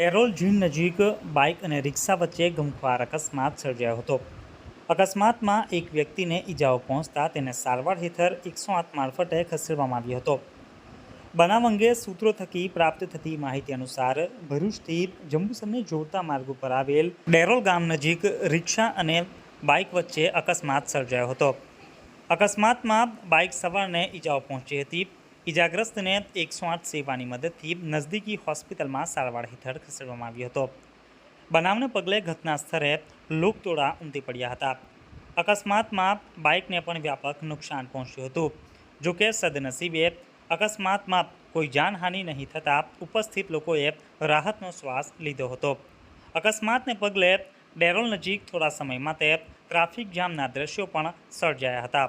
ડેરોલ ઝીણ નજીક બાઇક અને રિક્ષા વચ્ચે ગમખ્વાર અકસ્માત સર્જાયો હતો. અકસ્માતમાં એક વ્યક્તિને ઈજાઓ પહોંચતા તેને સારવાર હેઠળ એકસો આઠ મારફતે ખસેડવામાં આવ્યો હતો. બનાવ અંગે સૂત્રો થકી પ્રાપ્ત થતી માહિતી અનુસાર ભરૂચથી જંબુસરને જોડતા માર્ગ ઉપર આવેલ ડેરોલ ગામ નજીક રિક્ષા અને બાઇક વચ્ચે અકસ્માત સર્જાયો હતો. અકસ્માતમાં બાઇક સવારને ઈજાઓ પહોંચી હતી. ઈજાગ્રસ્તને એકસો આઠ સેવાની મદદથી નજદીકી હોસ્પિટલમાં સારવાર હેઠળ ખસેડવામાં આવ્યો હતો. બનાવને પગલે ઘટના સ્થળે લોકતોડા ઉમટી પડ્યા હતા. અકસ્માતમાં બાઇકને પણ વ્યાપક નુકસાન પહોંચ્યું હતું. જોકે સદનસીબે અકસ્માતમાં કોઈ જાનહાનિ નહીં થતાં ઉપસ્થિત લોકોએ રાહતનો શ્વાસ લીધો હતો. અકસ્માતને પગલે ડેરોલ નજીક થોડા સમય માટે ટ્રાફિક જામના દ્રશ્યો પણ સર્જાયા હતા.